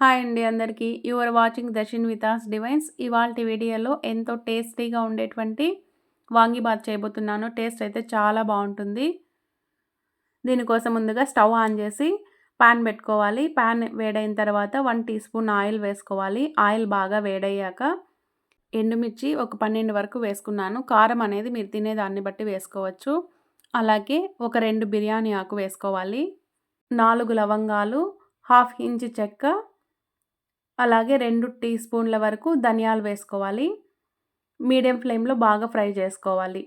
Hi అండి అందరికీ. Your watching Darshan వితాస్ డివైన్స్. ఇవాళ వీడియోలో ఎంతో టేస్టీగా ఉండేటువంటి వాంగిబాత్ చేయబోతున్నాను. టేస్ట్ అయితే చాలా బాగుంటుంది. దీనికోసం ముందుగా స్టవ్ ఆన్ చేసి పాన్ పెట్టుకోవాలి. పాన్ వేడైన తర్వాత వన్ టీ స్పూన్ ఆయిల్ వేసుకోవాలి. ఆయిల్ బాగా వేడయ్యాక ఎండుమిర్చి ఒక పన్నెండు వరకు వేసుకున్నాను. కారం అనేది మీరు తినేదాన్ని బట్టి వేసుకోవచ్చు. అలాగే ఒక రెండు బిర్యానీ ఆకు వేసుకోవాలి. నాలుగు లవంగాలు హాఫ్ ఇంచ్ చెక్క అలాగే రెండు టీ స్పూన్ల వరకు ధనియాలు వేసుకోవాలి. మీడియం ఫ్లేమ్లో బాగా ఫ్రై చేసుకోవాలి.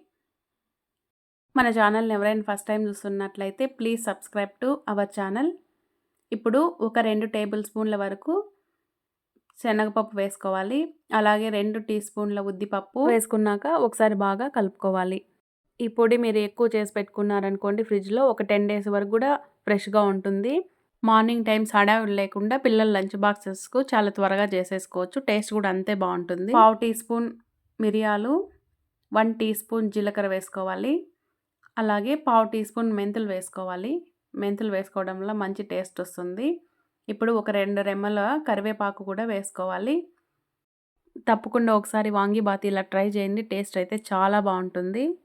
మన ఛానల్ని ఎవరైనా ఫస్ట్ టైం చూస్తున్నట్లయితే please subscribe to our channel. ఇప్పుడు ఒక రెండు టేబుల్ స్పూన్ల వరకు శనగపప్పు వేసుకోవాలి. అలాగే రెండు టీ స్పూన్ల ఉద్దిపప్పు వేసుకున్నాక ఒకసారి బాగా కలుపుకోవాలి. ఈ పొడి మీరు ఎక్కువ చేసి పెట్టుకున్నారనుకోండి ఫ్రిడ్జ్లో ఒక టెన్ డేస్ వరకు కూడా ఫ్రెష్గా ఉంటుంది. మార్నింగ్ టైమ్స్ హడావిడి లేకుండా పిల్లల లంచ్ బాక్సెస్కు చాలా త్వరగా చేసేసుకోవచ్చు. టేస్ట్ కూడా అంతే బాగుంటుంది. పావు టీ స్పూన్ మిరియాలు వన్ టీ స్పూన్ జీలకర్ర వేసుకోవాలి. అలాగే పావు టీ స్పూన్ మెంతులు వేసుకోవాలి. మెంతులు వేసుకోవడం వల్ల మంచి టేస్ట్ వస్తుంది. ఇప్పుడు ఒక రెండు రెమ్మల కరివేపాకు కూడా వేసుకోవాలి. తప్పకుండా ఒకసారి వాంగి బాత్ ఇలా ట్రై చేయండి. టేస్ట్ అయితే చాలా బాగుంటుంది.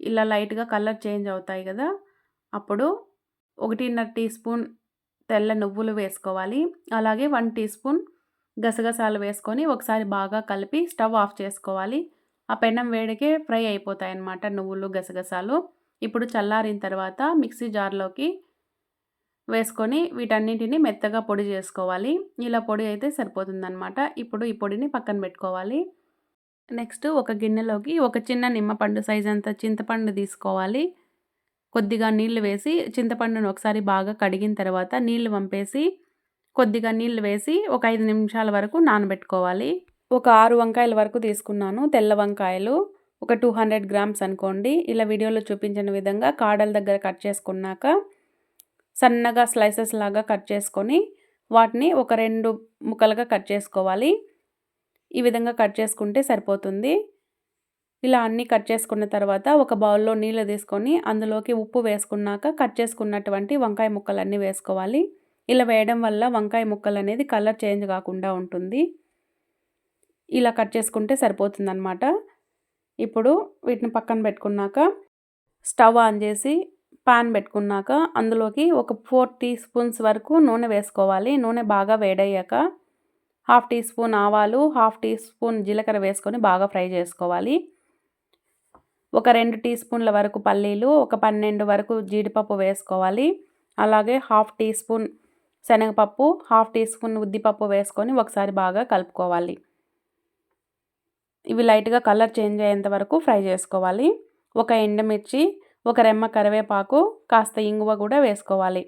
ఇలా లైట్గా కలర్ చేంజ్ అవుతాయి కదా. అప్పుడు ఒకటిన్నర టీ స్పూన్ తెల్ల నువ్వులు వేసుకోవాలి. అలాగే వన్ టీ స్పూన్ గసగసాలు వేసుకొని ఒకసారి బాగా కలిపి స్టవ్ ఆఫ్ చేసుకోవాలి. ఆ పెనం వేడికే ఫ్రై అయిపోతాయి అన్నమాట నువ్వులు గసగసాలు. ఇప్పుడు చల్లారిన తర్వాత మిక్సీ జార్లోకి వేసుకొని వీటన్నింటిని మెత్తగా పొడి చేసుకోవాలి. ఇలా పొడి అయితే సరిపోతుందన్నమాట. ఇప్పుడు ఈ పొడిని పక్కన పెట్టుకోవాలి. నెక్స్ట్ ఒక గిన్నెలోకి ఒక చిన్న నిమ్మపండు సైజ్ అంత చింతపండు తీసుకోవాలి. కొద్దిగా నీళ్ళు వేసి చింతపండును ఒకసారి బాగా కడిగిన తర్వాత నీళ్ళు పంపేసి కొద్దిగా నీళ్ళు వేసి ఒక ఐదు నిమిషాల వరకు నానబెట్టుకోవాలి. ఒక ఆరు వంకాయల వరకు తీసుకున్నాను. తెల్ల వంకాయలు ఒక టూ హండ్రెడ్ గ్రామ్స్ అనుకోండి. ఇలా వీడియోలో చూపించిన విధంగా కాడల దగ్గర కట్ చేసుకున్నాక సన్నగా స్లైసెస్ లాగా కట్ చేసుకొని వాటిని ఒక రెండు ముక్కలుగా కట్ చేసుకోవాలి. ఈ విధంగా కట్ చేసుకుంటే సరిపోతుంది. ఇలా అన్నీ కట్ చేసుకున్న తర్వాత ఒక బౌల్లో నీళ్ళు తీసుకొని అందులోకి ఉప్పు వేసుకున్నాక కట్ చేసుకున్నటువంటి వంకాయ ముక్కలన్నీ వేసుకోవాలి. ఇలా వేయడం వల్ల వంకాయ ముక్కలు అనేది కలర్ చేంజ్ కాకుండా ఉంటుంది. ఇలా కట్ చేసుకుంటే సరిపోతుందన్నమాట. ఇప్పుడు వీటిని పక్కన పెట్టుకున్నాక స్టవ్ ఆన్ చేసి పాన్ పెట్టుకున్నాక అందులోకి ఒక ఫోర్ టీ స్పూన్స్ వరకు నూనె వేసుకోవాలి. నూనె బాగా వేడయ్యాక హాఫ్ టీ స్పూన్ ఆవాలు హాఫ్ టీ స్పూన్ జీలకర్ర వేసుకొని బాగా ఫ్రై చేసుకోవాలి. ఒక రెండు టీ స్పూన్ల వరకు పల్లీలు ఒక పన్నెండు వరకు జీడిపప్పు వేసుకోవాలి. అలాగే హాఫ్ టీ స్పూన్ శనగపప్పు హాఫ్ టీ స్పూన్ ఉద్దిపప్పు వేసుకొని ఒకసారి బాగా కలుపుకోవాలి. ఇవి లైట్గా కలర్ చేంజ్ అయ్యేంత వరకు ఫ్రై చేసుకోవాలి. ఒక ఎండుమిర్చి ఒక రెమ్మ కరివేపాకు కాస్త ఇంగువ కూడా వేసుకోవాలి.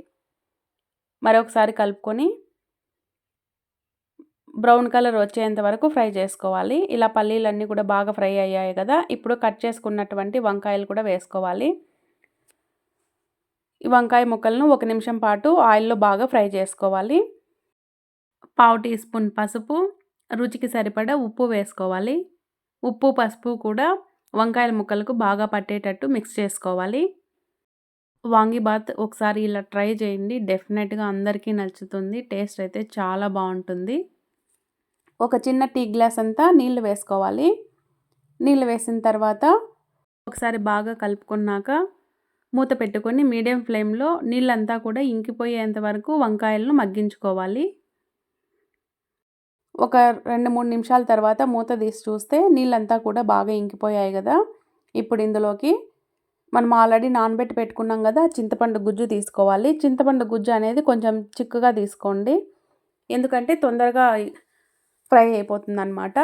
మరొకసారి కలుపుకొని బ్రౌన్ కలర్ వచ్చేంత వరకు ఫ్రై చేసుకోవాలి. ఇలా పల్లీలన్నీ కూడా బాగా ఫ్రై అయ్యాయి కదా. ఇప్పుడు కట్ చేసుకున్నటువంటి వంకాయలు కూడా వేసుకోవాలి. ఈ వంకాయ ముక్కలను ఒక నిమిషం పాటు ఆయిల్లో బాగా ఫ్రై చేసుకోవాలి. పావు టీ స్పూన్ పసుపు రుచికి సరిపడా ఉప్పు వేసుకోవాలి. ఉప్పు పసుపు కూడా వంకాయల ముక్కలకు బాగా పట్టేటట్టు మిక్స్ చేసుకోవాలి. వాంగిబాత్ ఒకసారి ఇలా ట్రై చేయండి. డెఫినెట్గా అందరికీ నచ్చుతుంది. టేస్ట్ అయితే చాలా బాగుంటుంది. ఒక చిన్న టీ గ్లాస్ అంతా నీళ్ళు వేసుకోవాలి. నీళ్ళు వేసిన తర్వాత ఒకసారి బాగా కలుపుకున్నాక మూత పెట్టుకొని మీడియం ఫ్లేమ్లో నీళ్ళంతా కూడా ఇంకిపోయేంత వరకు వంకాయలను మగ్గించుకోవాలి. ఒక రెండు మూడు నిమిషాల తర్వాత మూత తీసి చూస్తే నీళ్ళంతా కూడా బాగా ఇంకిపోయాయి కదా. ఇప్పుడు ఇందులోకి మనం ఆల్రెడీ నానబెట్టి పెట్టుకున్నాం కదా చింతపండు గుజ్జు తీసుకోవాలి. చింతపండు గుజ్జు అనేది కొంచెం చిక్కుగా తీసుకోండి. ఎందుకంటే తొందరగా ఫ్రై అయిపోతుంది అనమాట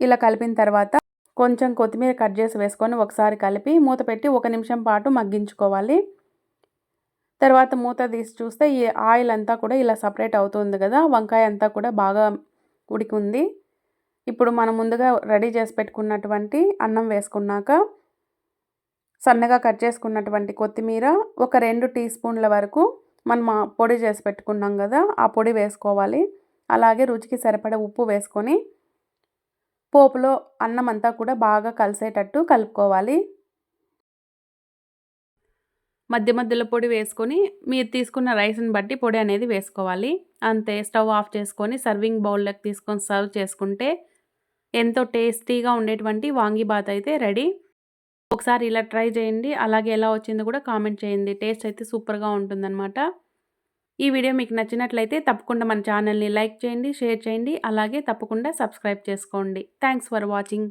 ఇలా కలిపిన తర్వాత కొంచెం కొత్తిమీర కట్ చేసి వేసుకొని ఒకసారి కలిపి మూత పెట్టి ఒక నిమిషం పాటు మగ్గించుకోవాలి. తర్వాత మూత తీసి చూస్తే ఈ ఆయిల్ అంతా కూడా ఇలా సపరేట్ అవుతుంది కదా వంకాయ అంతా కూడా బాగా ఉడికి ఉంది. ఇప్పుడు మనం ముందుగా రెడీ చేసి పెట్టుకున్నటువంటి అన్నం వేసుకున్నాక సన్నగా కట్ చేసుకున్నటువంటి కొత్తిమీర ఒక రెండు టీ స్పూన్ల వరకు మనం పొడి చేసి పెట్టుకున్నాం కదా ఆ పొడి వేసుకోవాలి. అలాగే రుచికి సరిపడ ఉప్పు వేసుకొని పోపులో అన్నం అంతా కూడా బాగా కలిసేటట్టు కలుపుకోవాలి. మధ్య మధ్యలో పొడి వేసుకొని మీరు తీసుకున్న రైస్ని బట్టి పొడి అనేది వేసుకోవాలి. అంతే స్టవ్ ఆఫ్ చేసుకొని సర్వింగ్ బౌల్లోకి తీసుకొని సర్వ్ చేసుకుంటే ఎంతో టేస్టీగా ఉండేటువంటి వాంగీబాత్ అయితే రెడీ. ఒకసారి ఇలా ట్రై చేయండి. అలాగే ఎలా వచ్చిందో కూడా కామెంట్ చేయండి. టేస్ట్ అయితే సూపర్గా ఉంటుందన్నమాట. ఈ వీడియో మీకు నచ్చినట్లయితే తప్పకుండా మన ఛానల్ని లైక్ చేయండి షేర్ చేయండి అలాగే తప్పకుండా సబ్స్క్రైబ్ చేసుకోండి. Thanks for watching